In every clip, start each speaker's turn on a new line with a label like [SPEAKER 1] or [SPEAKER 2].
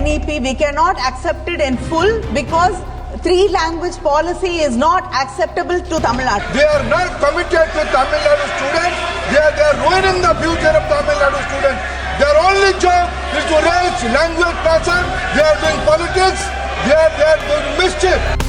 [SPEAKER 1] NEP, we cannot accept it in full because three language policy is not acceptable to Tamil Nadu.
[SPEAKER 2] They are not committed to Tamil Nadu students. They are, they are ruining the future of Tamil Nadu students. Their only job is to raise language passion. They are doing politics. They are, they are doing mischief.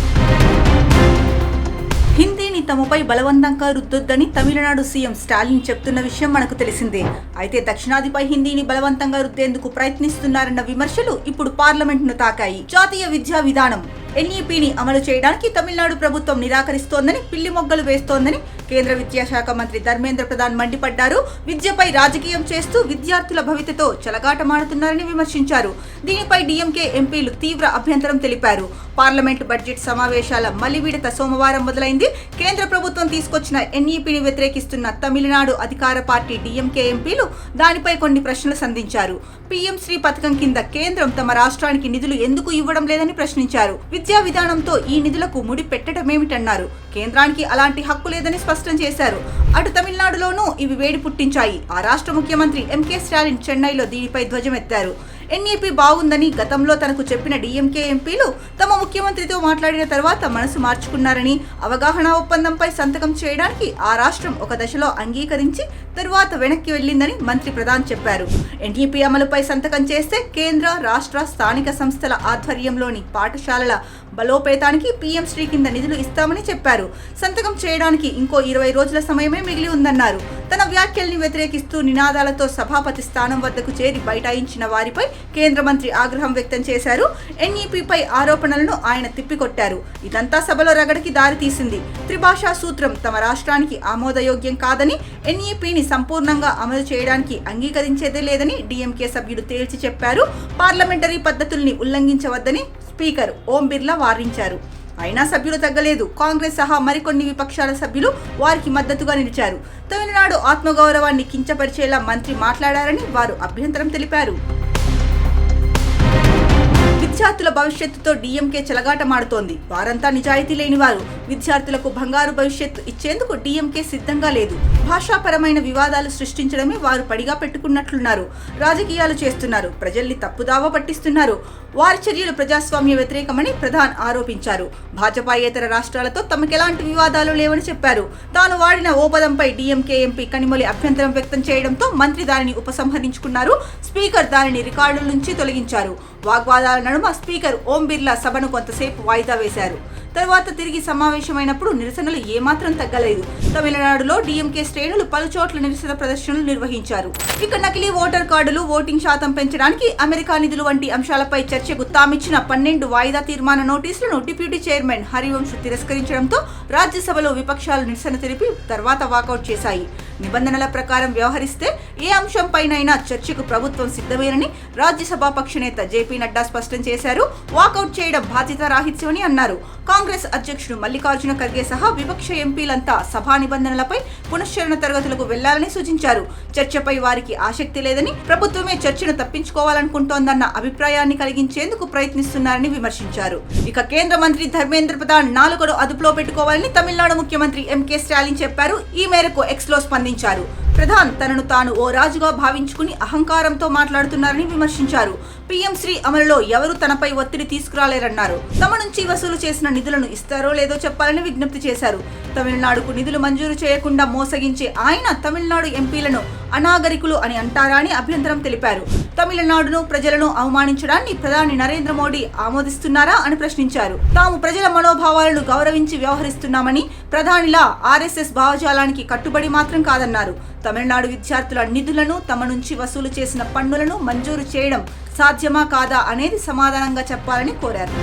[SPEAKER 3] తమపై బలవంతంగా రుద్దొద్దని Tamil Nadu CM Stalin చెప్తున్న విషయం మనకు తెలిసిందే. అయితే దక్షిణాదిపై హిందీని బలవంతంగా రుద్దేందుకు ప్రయత్నిస్తున్నారన్న విమర్శలు ఇప్పుడు పార్లమెంట్ను తాకాయి. జాతీయ విద్యా విధానం ఎన్ఈపీని అమలు చేయడానికి తమిళనాడు ప్రభుత్వం నిరాకరిస్తోందని పిల్లి మొగ్గలు వేస్తోందని కేంద్ర విద్యాశాఖ మంత్రి ధర్మేంద్ర ప్రధాన్ మండిపడ్డారు. విద్యపై రాజకీయం చేస్తూ విద్యార్థుల భవితతో చెలగాటమాడుతున్నారని విమర్శించారు. దీనిపై డీఎంకే ఎంపీలు తీవ్ర అభ్యంతరం తెలిపారు. పార్లమెంట్ బడ్జెట్ సమావేశాల మలివిడత సోమవారం మొదలైంది. కేంద్ర ప్రభుత్వం తీసుకొచ్చిన ఎన్ఈపీని వ్యతిరేకిస్తున్న తమిళనాడు అధికార పార్టీ డీఎంకే ఎంపీలు దానిపై కొన్ని ప్రశ్నలు సంధించారు. పీఎం శ్రీ పథకం కింద కేంద్రం తమ రాష్ట్రానికి నిధులు ఎందుకు ఇవ్వడం లేదని ప్రశ్నించారు. విద్యా విధానంతో ఈ నిధులకు ముడి పెట్టడమేమిటన్నారు కేంద్రానికి అలాంటి హక్కు లేదని స్పష్టం చేశారు. అటు తమిళనాడులోనూ ఇవి వేడి పుట్టించాయి. ఆ రాష్ట్ర ముఖ్యమంత్రి ఎంకే స్టాలిన్ చెన్నైలో దీనిపై ధ్వజమెత్తారు. ఎన్ఈపీ బాగుందని గతంలో తనకు చెప్పిన డీఎంకే ఎంపీలు తమ ముఖ్యమంత్రితో మాట్లాడిన తర్వాత మనసు మార్చుకున్నారని అవగాహన ఒప్పందంపై సంతకం చేయడానికి ఆ రాష్ట్రం ఒక దశలో అంగీకరించి తరువాత వెనక్కి వెళ్ళిందని మంత్రి ప్రధాన్ చెప్పారు. ఎన్ఈపీ అమలుపై సంతకం చేస్తే కేంద్ర రాష్ట్ర స్థానిక సంస్థల ఆధ్వర్యంలోని పాఠశాలల బలోపేతానికి పీఎం శ్రీ కింద నిధులు ఇస్తామని చెప్పారు. సంతకం చేయడానికి ఇంకో ఇరవై రోజుల సమయమే మిగిలి ఉందన్నారు. తన వ్యాఖ్యల్ని వ్యతిరేకిస్తూ నినాదాలతో సభాపతి స్థానం వద్దకు చేరి బైఠాయించిన వారిపై కేంద్ర మంత్రి ఆగ్రహం వ్యక్తం చేశారు. ఎన్ఈపీపై ఆరోపణలను ఆయన తిప్పికొట్టారు. ఇదంతా సభలో రగడకి దారితీసింది త్రిభాషా సూత్రం తమ రాష్ట్రానికి ఆమోదయోగ్యం కాదని ఎన్ఈపీని సంపూర్ణంగా అమలు చేయడానికి అంగీకరించేదే లేదని డిఎంకే సభ్యుడు తేల్చి చెప్పారు. పార్లమెంటరీ పద్ధతుల్ని ఉల్లంఘించవద్దని స్పీకర్ ఓం బిర్లా వారించారు. అయినా సభ్యులు తగ్గలేదు. కాంగ్రెస్ సహా మరికొన్ని విపక్షాల సభ్యులు వారికి మద్దతుగా నిలిచారు. తమిళనాడు ఆత్మగౌరవాన్ని కించపరిచేలా మంత్రి మాట్లాడారని వారు అభ్యంతరం తెలిపారు. విద్యార్థుల భవిష్యత్తుతో డీఎంకే చెలగాటమాడుతోంది. వారంతా నిజాయితీ లేని వారు విద్యార్థులకు బంగారు భవిష్యత్తు ఇచ్చేందుకు డీఎంకే సిద్ధంగా లేదు. భాషాపరమైన వివాదాలు సృష్టించడమే వారు పడిగా పెట్టుకున్నట్లున్నారు. రాజకీయాలు చేస్తున్నారు. ప్రజల్ని తప్పుదావ పట్టిస్తున్నారు. వారి చర్యలు ప్రజాస్వామ్య వ్యతిరేకమని ప్రధాన్ ఆరోపించారు. భాజపాయేతర రాష్ట్రాలతో తమకెలాంటి వివాదాలు లేవని చెప్పారు. తాను వాడిన ఓ పదంపై డీఎంకే ఎంపీ కనిమొలి అభ్యంతరం వ్యక్తం చేయడంతో మంత్రి దానిని ఉపసంహరించుకున్నారు. స్పీకర్ దానిని రికార్డుల నుంచి తొలగించారు. వాగ్వాదాల నడుమ స్పీకర్ ఓం బిర్లా సభను కొంతసేపు వాయిదా వేశారు. తర్వాత తిరిగి సమావేశమైనప్పుడు నిరసనలు ఏమాత్రం తగ్గలేదు. తమిళనాడులో డిఎంకే శ్రేణులు పలు చోట్ల నిరసన ప్రదర్శనలు నిర్వహించారు. ఇక నకిలీ ఓటర్ కార్డులు ఓటింగ్ శాతం పెంచడానికి అమెరికా నిధులు వంటి అంశాలపై చర్చకు తామిచ్చిన పన్నెండు వాయిదా తీర్మాన నోటీసులను డిప్యూటీ చైర్మన్ హరివంశ్ తిరస్కరించడంతో రాజ్యసభలో విపక్షాలు నిరసన తెలిపి తర్వాత వాకౌట్ చేశాయి. నిబంధనల ప్రకారం వ్యవహరిస్తే ఏ అంశంపైనైనా చర్చకు ప్రభుత్వం సిద్ధమేనని రాజ్యసభ పక్ష నేత జేపీ నడ్డా స్పష్టం చేశారు. వాకౌట్ చేయడం బాధ్యత రాహిత్యమని అన్నారు. కాంగ్రెస్ కాంగ్రెస్ అధ్యక్షుడు మల్లికార్జున ఖర్గే సహా విపక్ష ఎంపీలంతా సభా నిబంధనలపై పునశ్చరణ తరగతులకు వెళ్ళాలని సూచించారు. చర్చపై వారికి ఆసక్తి లేదని ప్రభుత్వమే చర్చను తప్పించుకోవాలనుకుంటోందన్న అభిప్రాయాన్ని కలిగించేందుకు ప్రయత్నిస్తున్నారని విమర్శించారు. ఇక కేంద్ర మంత్రి ధర్మేంద్ర ప్రధాన్ నాలుగును అదుపులో పెట్టుకోవాలని తమిళనాడు ముఖ్యమంత్రి ఎంకే స్టాలిన్ చెప్పారు. ఈ మేరకు ఎక్స్లో స్పందించారు. ప్రధాన్ తనను తాను ఓ రాజుగా భావించుకుని అహంకారంతో మాట్లాడుతున్నారని విమర్శించారు. పీఎం శ్రీ అమలులో ఎవరు తనపై ఒత్తిడి తీసుకురాలేరన్నారు. తమ నుంచి వసూలు చేసిన నిధులను ఇస్తారో లేదో చెప్పాలని విజ్ఞప్తి చేశారు. తమిళనాడుకు నిధులు మంజూరు చేయకుండా మోసగించే ఆయన తమిళనాడు ఎంపీలను అనాగరికులు అని అంటారా అని అభ్యంతరం తెలిపారు. తమిళనాడును ప్రజలను అవమానించడాన్ని ప్రధాని నరేంద్ర మోడీ ఆమోదిస్తున్నారా అని ప్రశ్నించారు. తాము ప్రజల మనోభావాలను గౌరవించి వ్యవహరిస్తున్నామని ప్రధానిలా ఆర్ఎస్ఎస్ భావజాలానికి కట్టుబడి మాత్రం కాదన్నారు. తమిళనాడు విద్యార్థుల నిధులను తమ నుంచి వసూలు చేసిన పన్నులను మంజూరు చేయడం సాధ్యమా కాదా అనేది సమాధానంగా చెప్పాలని కోరారు.